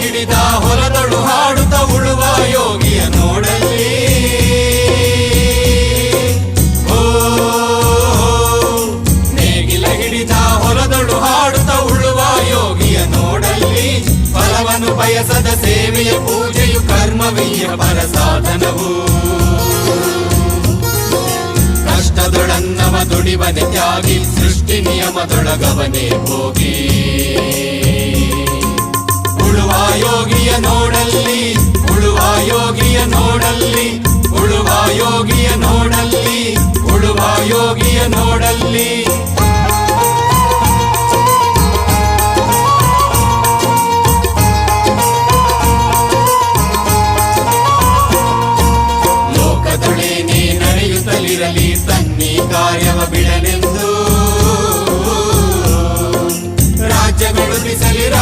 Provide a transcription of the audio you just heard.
ಹಿಡಿದ ಹೊಲದಳು ಹಾಡುತ್ತ ಉಳುವ ಯೋಗಿಯ ನೋಡಲಿ ಓ ನೇಗಿಲ ಹಿಡಿದ ಹೊಲದಳು ಹಾಡುತ್ತ ಉಳುವ ಯೋಗಿಯ ನೋಡಲಿ ಫಲವನ್ನು ಬಯಸದ ಸೇವೆಯ ಪೂಜೆಯು ಕರ್ಮವೀಯ ಪರ ಸಾಧನವು. ಕಷ್ಟದೊಡನ್ನವ ದುಡಿವನೆ ತ್ಯಾಗಿ, ಸೃಷ್ಟಿ ನಿಯಮದೊಳಗವನೇ ಹೋಗಿ ಯೋಗಿಯ ನೋಡಲ್ಲಿ, ಉಳುವ ಯೋಗಿಯ ನೋಡಲ್ಲಿ, ಉಳುವ ಯೋಗಿಯ ನೋಡಲ್ಲಿ. ಲೋಕದುಳಿ ನೀ ನಡೆಯುತ್ತಲಿರಲಿ, ತನ್ನಿ ಕಾರ್ಯವ ಬಿಡನೆಂದು. ರಾಜ್ಯಗಳು ಬಿಸಲಿರ